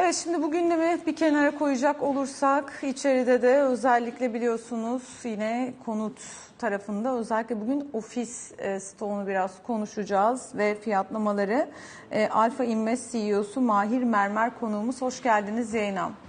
Evet şimdi bu gündemi bir kenara koyacak olursak içeride de özellikle biliyorsunuz yine konut tarafında özellikle bugün ofis e, stoğunu biraz konuşacağız ve fiyatlamaları. E, Alfa Invest CEO'su Mahir Mermer konuğumuz. Hoş geldiniz Zeynep.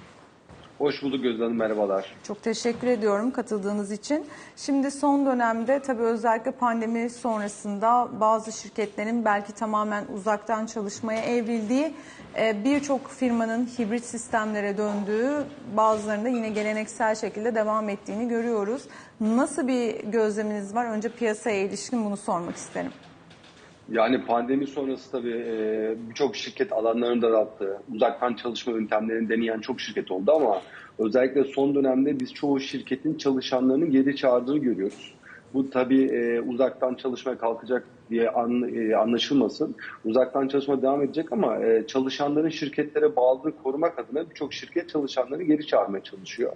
Hoş bulduk Gözde Hanım, merhabalar. Çok teşekkür ediyorum katıldığınız için. Şimdi son dönemde tabii özellikle pandemi sonrasında bazı şirketlerin belki tamamen uzaktan çalışmaya evrildiği, e, birçok firmanın hibrit sistemlere döndüğü, bazılarında yine geleneksel şekilde devam ettiğini görüyoruz. Nasıl bir gözleminiz var? Önce piyasaya ilişkin bunu sormak isterim. Yani pandemi sonrası tabii e, birçok şirket alanlarını daralttı. Uzaktan çalışma yöntemlerini deneyen çok şirket oldu ama özellikle son dönemde biz çoğu şirketin çalışanlarının geri çağırdığını görüyoruz. Bu tabii e, uzaktan çalışmaya kalkacak diye an, e, anlaşılmasın. Uzaktan çalışma devam edecek ama çalışanların şirketlere bağlılığını korumak adına birçok şirket çalışanları geri çağırmaya çalışıyor.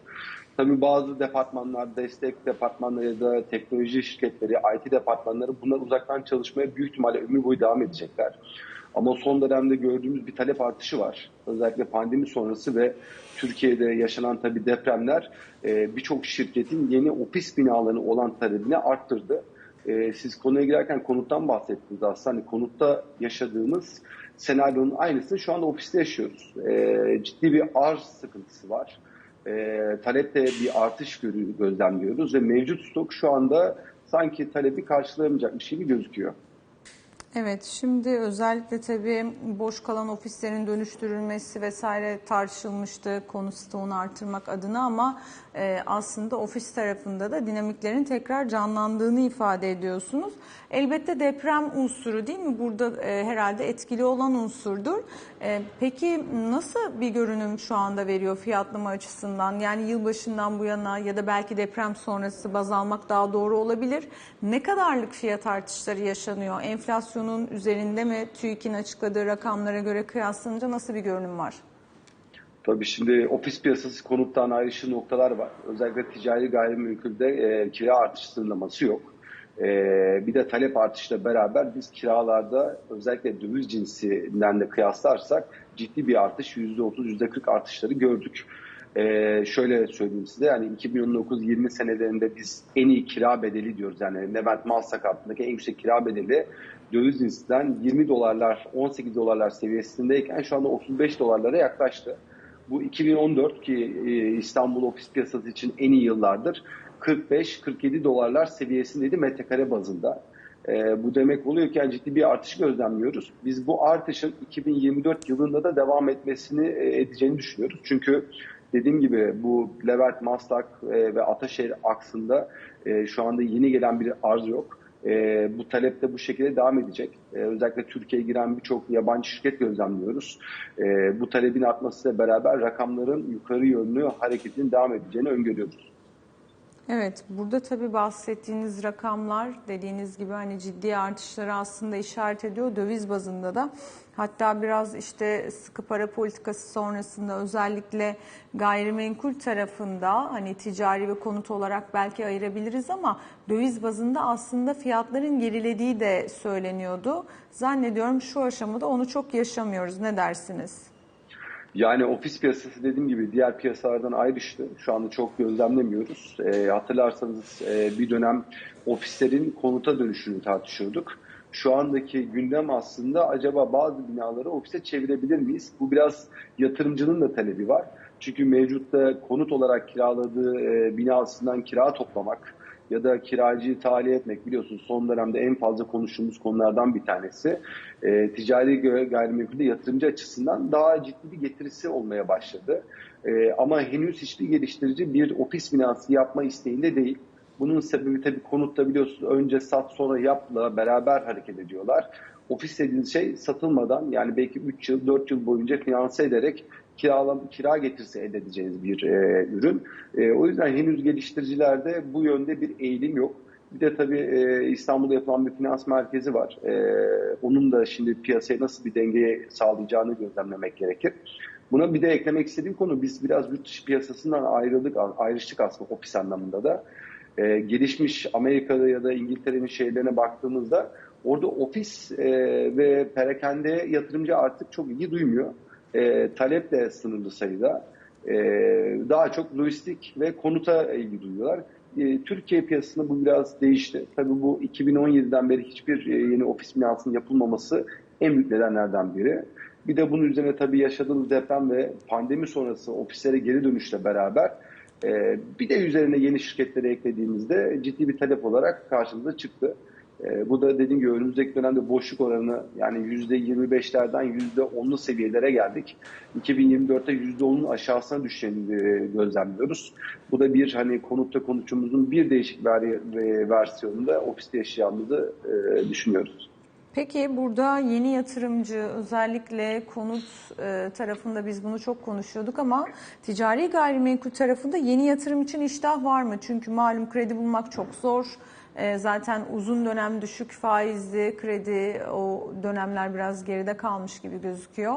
Tabii bazı departmanlar, destek departmanları ya da teknoloji şirketleri, IT departmanları bunlar uzaktan çalışmaya büyük ihtimalle ömür boyu devam edecekler. Ama son dönemde gördüğümüz bir talep artışı var. Özellikle pandemi sonrası ve Türkiye'de yaşanan tabii depremler e, birçok şirketin yeni ofis binalarını olan talebini arttırdı. E, siz konuya girerken konuttan bahsettiniz aslında. Hani konutta yaşadığımız senaryonun aynısını şu anda ofiste yaşıyoruz. E, ciddi bir arz sıkıntısı var e, talepte bir artış gözlemliyoruz ve mevcut stok şu anda sanki talebi karşılayamayacakmış gibi gözüküyor. Evet, şimdi özellikle tabii boş kalan ofislerin dönüştürülmesi vesaire tartışılmıştı konu stoğunu artırmak adına ama e, aslında ofis tarafında da dinamiklerin tekrar canlandığını ifade ediyorsunuz. Elbette deprem unsuru değil mi? Burada e, herhalde etkili olan unsurdur. E, peki nasıl bir görünüm şu anda veriyor fiyatlama açısından? Yani yılbaşından bu yana ya da belki deprem sonrası baz almak daha doğru olabilir. Ne kadarlık fiyat artışları yaşanıyor? Enflasyonun üzerinde mi? TÜİK'in açıkladığı rakamlara göre kıyaslanınca nasıl bir görünüm var? Tabii şimdi ofis piyasası konuttan ayrışır noktalar var. Özellikle ticari gayrimenkulde e, kira artış sınırlaması yok. E, bir de talep artışla beraber biz kiralarda özellikle döviz cinsinden de kıyaslarsak ciddi bir artış %30, %40 artışları gördük. Ee, şöyle söyleyeyim size yani 2019-20 senelerinde biz en iyi kira bedeli diyoruz yani Levent Malsak altındaki en yüksek kira bedeli döviz cinsinden 20 dolarlar 18 dolarlar seviyesindeyken şu anda 35 dolarlara yaklaştı. Bu 2014 ki e, İstanbul ofis piyasası için en iyi yıllardır 45-47 dolarlar seviyesindeydi metrekare bazında. E, bu demek oluyor ki yani ciddi bir artış gözlemliyoruz. Biz bu artışın 2024 yılında da devam etmesini e, edeceğini düşünüyoruz. Çünkü dediğim gibi bu Levent, Maslak e, ve Ataşehir aksında e, şu anda yeni gelen bir arz yok. E, bu talep de bu şekilde devam edecek. E, özellikle Türkiye'ye giren birçok yabancı şirket gözlemliyoruz. E, bu talebin artmasıyla beraber rakamların yukarı yönlü hareketin devam edeceğini öngörüyoruz. Evet, burada tabii bahsettiğiniz rakamlar dediğiniz gibi hani ciddi artışları aslında işaret ediyor döviz bazında da. Hatta biraz işte sıkı para politikası sonrasında özellikle gayrimenkul tarafında hani ticari ve konut olarak belki ayırabiliriz ama döviz bazında aslında fiyatların gerilediği de söyleniyordu. Zannediyorum şu aşamada onu çok yaşamıyoruz. Ne dersiniz? Yani ofis piyasası dediğim gibi diğer piyasalardan ayrıştı. Şu anda çok gözlemlemiyoruz. E, hatırlarsanız e, bir dönem ofislerin konuta dönüşünü tartışıyorduk. Şu andaki gündem aslında acaba bazı binaları ofise çevirebilir miyiz? Bu biraz yatırımcının da talebi var. Çünkü mevcutta konut olarak kiraladığı e, binasından kira toplamak, ya da kiracıyı tahliye etmek biliyorsunuz son dönemde en fazla konuştuğumuz konulardan bir tanesi. E, ticari gayrimenkulde yatırımcı açısından daha ciddi bir getirisi olmaya başladı. E, ama henüz hiçbir geliştirici bir ofis binası yapma isteğinde değil. Bunun sebebi tabii konutta biliyorsunuz önce sat sonra yapla beraber hareket ediyorlar. Ofis dediğiniz şey satılmadan yani belki 3 yıl 4 yıl boyunca finanse ederek kiralam, kira getirisi elde edeceğiniz bir e, ürün. E, o yüzden henüz geliştiricilerde bu yönde bir eğilim yok. Bir de tabii e, İstanbul'da yapılan bir finans merkezi var. E, onun da şimdi piyasaya nasıl bir dengeye sağlayacağını gözlemlemek gerekir. Buna bir de eklemek istediğim konu biz biraz yurt dışı piyasasından ayrıldık, ayrıştık aslında ofis anlamında da. E, gelişmiş Amerika'da ya da İngiltere'nin şehirlerine baktığımızda orada ofis e, ve perakende yatırımcı artık çok iyi duymuyor. E, taleple sınırlı sayıda. E, daha çok lojistik ve konuta ilgi duyuyorlar. E, Türkiye piyasasında bu biraz değişti. Tabii bu 2017'den beri hiçbir e, yeni ofis binasının yapılmaması en büyük nedenlerden biri. Bir de bunun üzerine tabii yaşadığımız deprem ve pandemi sonrası ofislere geri dönüşle beraber e, bir de üzerine yeni şirketleri eklediğimizde ciddi bir talep olarak karşımıza çıktı. E, bu da dediğim gibi önümüzdeki dönemde boşluk oranı yani %25'lerden %10'lu seviyelere geldik. 2024'te %10'un aşağısına düşeceğini e, gözlemliyoruz. Bu da bir hani konutta konuşumuzun bir değişik versiyonunda ofiste yaşayacağımızı e, düşünüyoruz. Peki burada yeni yatırımcı özellikle konut e, tarafında biz bunu çok konuşuyorduk ama ticari gayrimenkul tarafında yeni yatırım için iştah var mı? Çünkü malum kredi bulmak çok zor. E, zaten uzun dönem düşük faizli kredi o dönemler biraz geride kalmış gibi gözüküyor.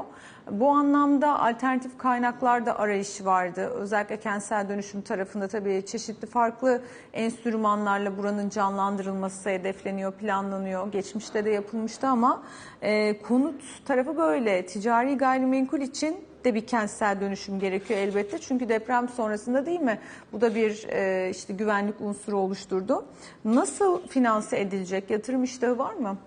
Bu anlamda alternatif kaynaklarda arayışı vardı. Özellikle kentsel dönüşüm tarafında tabii çeşitli farklı enstrümanlarla buranın canlandırılması hedefleniyor, planlanıyor. Geçmişte de yapılmıştı ama e, konut tarafı böyle. Ticari gayrimenkul için de bir kentsel dönüşüm gerekiyor elbette. Çünkü deprem sonrasında değil mi? Bu da bir e, işte güvenlik unsuru oluşturdu. Nasıl finanse edilecek? Yatırım iştahı var mı?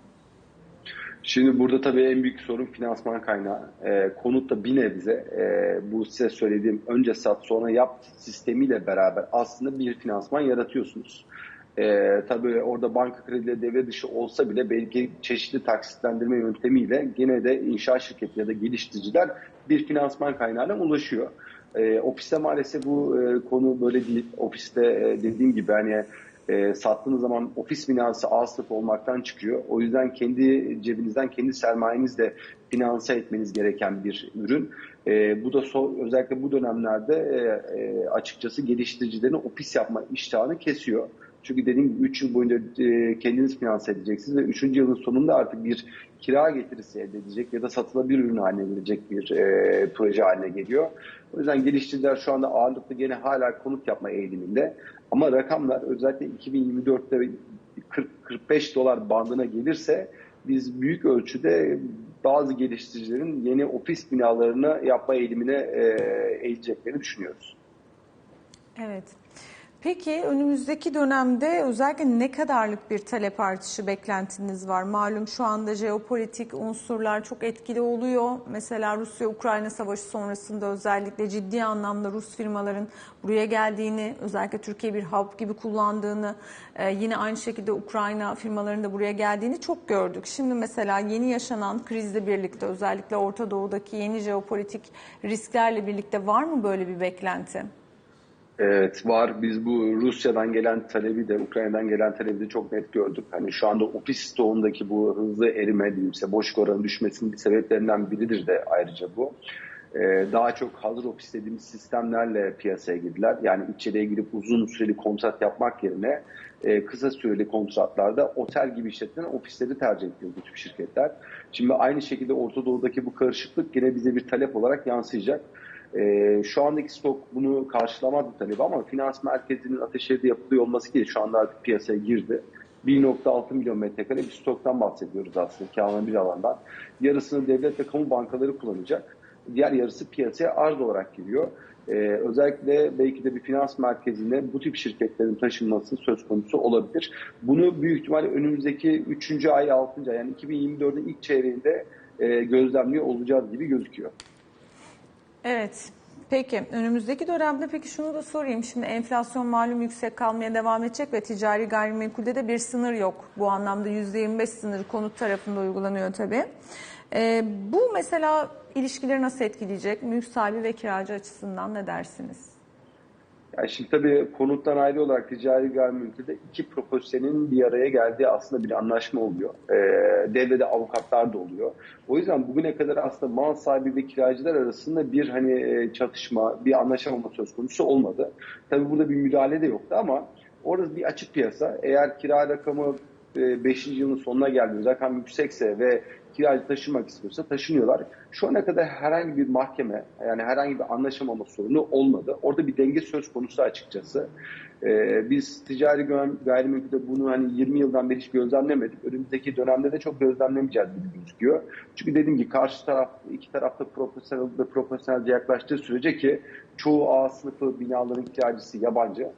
Şimdi burada tabii en büyük sorun finansman kaynağı. E, konut da bir nebze e, bu size söylediğim önce sat sonra yap sistemiyle beraber aslında bir finansman yaratıyorsunuz. E, tabii orada banka kredileri devre dışı olsa bile belki çeşitli taksitlendirme yöntemiyle gene de inşaat şirketi ya da geliştiriciler bir finansman kaynağına ulaşıyor. E, ofiste maalesef bu e, konu böyle değil. Ofiste e, dediğim gibi hani e, sattığınız zaman ofis binası A olmaktan çıkıyor. O yüzden kendi cebinizden, kendi sermayenizle finanse etmeniz gereken bir ürün. E, bu da so, özellikle bu dönemlerde e, e, açıkçası geliştiricilerin ofis yapma iştahını kesiyor. Çünkü dediğim gibi 3 yıl boyunca e, kendiniz finanse edeceksiniz ve 3. yılın sonunda artık bir kira getirisi elde edecek ya da satılabilir ürün haline gelecek bir e, proje haline geliyor. O yüzden geliştiriciler şu anda ağırlıklı gene hala konut yapma eğiliminde. Ama rakamlar özellikle 2024'te 40-45 dolar bandına gelirse biz büyük ölçüde bazı geliştiricilerin yeni ofis binalarını yapma eğilimine e, eğileceklerini düşünüyoruz. Evet. Peki önümüzdeki dönemde özellikle ne kadarlık bir talep artışı beklentiniz var? Malum şu anda jeopolitik unsurlar çok etkili oluyor. Mesela Rusya-Ukrayna savaşı sonrasında özellikle ciddi anlamda Rus firmaların buraya geldiğini, özellikle Türkiye bir hub gibi kullandığını, e, yine aynı şekilde Ukrayna firmalarının da buraya geldiğini çok gördük. Şimdi mesela yeni yaşanan krizle birlikte özellikle Orta Doğu'daki yeni jeopolitik risklerle birlikte var mı böyle bir beklenti? Evet var. Biz bu Rusya'dan gelen talebi de Ukrayna'dan gelen talebi de çok net gördük. Hani şu anda ofis stoğundaki bu hızlı erime diyeyimse boş oranın düşmesinin bir sebeplerinden biridir de ayrıca bu. Ee, daha çok hazır ofis dediğimiz sistemlerle piyasaya girdiler. Yani içeriye girip uzun süreli kontrat yapmak yerine e, kısa süreli kontratlarda otel gibi işletilen ofisleri tercih ediyor bu tip şirketler. Şimdi aynı şekilde Orta Doğu'daki bu karışıklık yine bize bir talep olarak yansıyacak. E, şu andaki stok bunu karşılamadı tabii ama finans merkezinin ateşehirde yapılıyor olması ki şu anda artık piyasaya girdi. 1.6 milyon metrekare bir stoktan bahsediyoruz aslında bir alandan. Yarısını devlet ve kamu bankaları kullanacak. Diğer yarısı piyasaya arz olarak giriyor. Ee, özellikle belki de bir finans merkezine bu tip şirketlerin taşınması söz konusu olabilir. Bunu büyük ihtimalle önümüzdeki 3. ay 6. ay yani 2024'ün ilk çeyreğinde e, gözlemliyor olacağız gibi gözüküyor. Evet. Peki önümüzdeki dönemde peki şunu da sorayım. Şimdi enflasyon malum yüksek kalmaya devam edecek ve ticari gayrimenkulde de bir sınır yok. Bu anlamda %25 sınır konut tarafında uygulanıyor tabii. Ee, bu mesela ilişkileri nasıl etkileyecek? Mülk sahibi ve kiracı açısından ne dersiniz? Yani şimdi tabii konuttan ayrı olarak ticari gayrimenkulde iki profesyonelin bir araya geldiği aslında bir anlaşma oluyor. Ee, devrede avukatlar da oluyor. O yüzden bugüne kadar aslında mal sahibi ve kiracılar arasında bir hani e, çatışma, bir anlaşamama söz konusu olmadı. Tabii burada bir müdahale de yoktu ama orada bir açık piyasa. Eğer kira rakamı 5. E, yılın sonuna geldiğimiz rakam yüksekse ve kiracı taşınmak istiyorsa taşınıyorlar. Şu ana kadar herhangi bir mahkeme yani herhangi bir anlaşamama sorunu olmadı. Orada bir denge söz konusu açıkçası. Ee, biz ticari gayrimenkulde bunu hani 20 yıldan beri hiç gözlemlemedik. Önümüzdeki dönemde de çok gözlemlemeyeceğiz gibi gözüküyor. Çünkü dediğim gibi karşı taraf, iki tarafta profesyonel ve profesyonelce yaklaştığı sürece ki çoğu A sınıfı binaların kiracısı yabancı.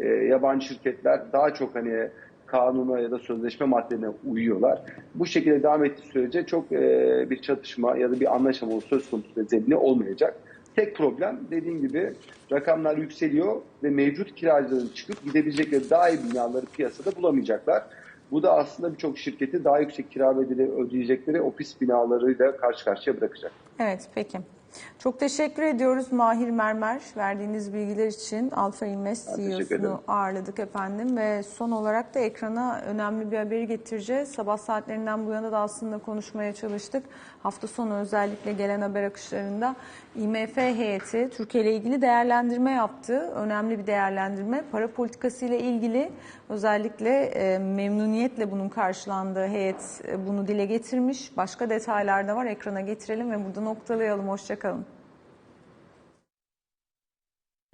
Ee, yabancı şirketler daha çok hani kanuna ya da sözleşme maddelerine uyuyorlar. Bu şekilde devam ettiği sürece çok e, bir çatışma ya da bir anlaşma söz konusu zemini olmayacak. Tek problem dediğim gibi rakamlar yükseliyor ve mevcut kiracıların çıkıp gidebilecekleri daha iyi binaları piyasada bulamayacaklar. Bu da aslında birçok şirketi daha yüksek kira bedeli ödeyecekleri ofis binalarıyla karşı karşıya bırakacak. Evet peki. Çok teşekkür ediyoruz Mahir Mermer verdiğiniz bilgiler için. Alfa Invest. CEO'sunu ağırladık efendim ve son olarak da ekrana önemli bir haberi getireceğiz. Sabah saatlerinden bu yana da aslında konuşmaya çalıştık. Hafta sonu özellikle gelen haber akışlarında IMF heyeti Türkiye ile ilgili değerlendirme yaptı. Önemli bir değerlendirme. Para politikası ile ilgili özellikle e, memnuniyetle bunun karşılandığı heyet e, bunu dile getirmiş. Başka detaylar da var. Ekrana getirelim ve burada noktalayalım. Hoşçakalın.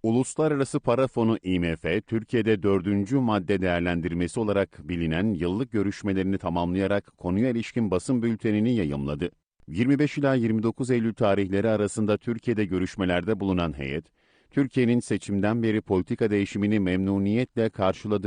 Uluslararası Para Fonu IMF, Türkiye'de dördüncü madde değerlendirmesi olarak bilinen yıllık görüşmelerini tamamlayarak konuya ilişkin basın bültenini yayımladı. 25 ila 29 Eylül tarihleri arasında Türkiye'de görüşmelerde bulunan heyet, Türkiye'nin seçimden beri politika değişimini memnuniyetle karşıladığı